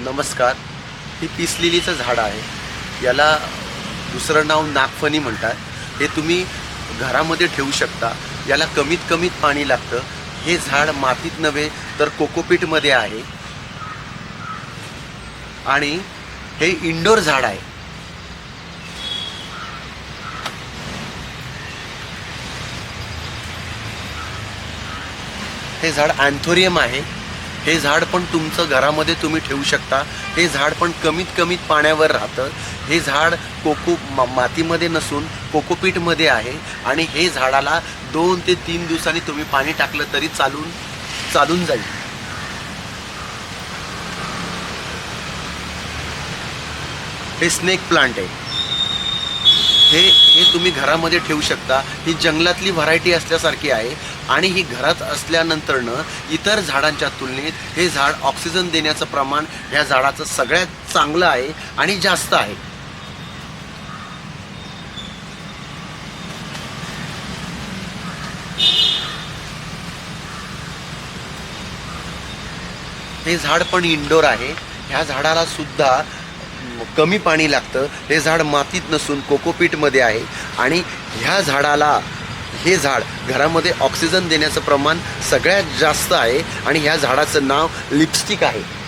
नमस्कार. ही पीस लिलीचं झाड आहे. याला दुसरं नाव नागफणी म्हणतात. हे तुम्ही घरामध्ये ठेवू शकता. याला कमीत कमीत पाणी लागतं. हे झाड मातीत नव्हे तर कोकोपीटमध्ये आहे. आणि हे इंडोर झाड आहे. हे झाड अँथोरियम आहे. हे झाड पण तुमचं घरामध्ये तुम्ही ठेवू शकता. हे झाड पण कमीत कमीत पाण्यावर राहतं. हे झाड कोको मा मातीमध्ये नसून कोकोपीटमध्ये आहे आणि हे झाडाला दोन ते तीन दिवसांनी तुम्ही पाणी टाकलं तरी चालून चालून जाईल. हे स्नेक प्लांट आहे. हे हे तुम्ही घरामध्ये ठेवू शकता. ही जंगलातली व्हरायटी असल्यासारखी आहे आणि ही घरात असल्यानंतरनं इतर झाडांच्या तुलनेत हे झाड ऑक्सिजन देण्याचं प्रमाण ह्या झाडाचं सगळ्यात चांगलं आहे आणि जास्त आहे. हे झाड पण इंडोर आहे. ह्या झाडाला सुद्धा कमी पाणी लागतं. हे झाड मातीत नसून कोकोपीटमध्ये आहे. आणि ह्या झाडाला हे झाड घरामध्ये ऑक्सिजन देण्याचं प्रमाण सगळ्यात जास्त आहे. आणि ह्या झाडाचं नाव लिपस्टिक आहे.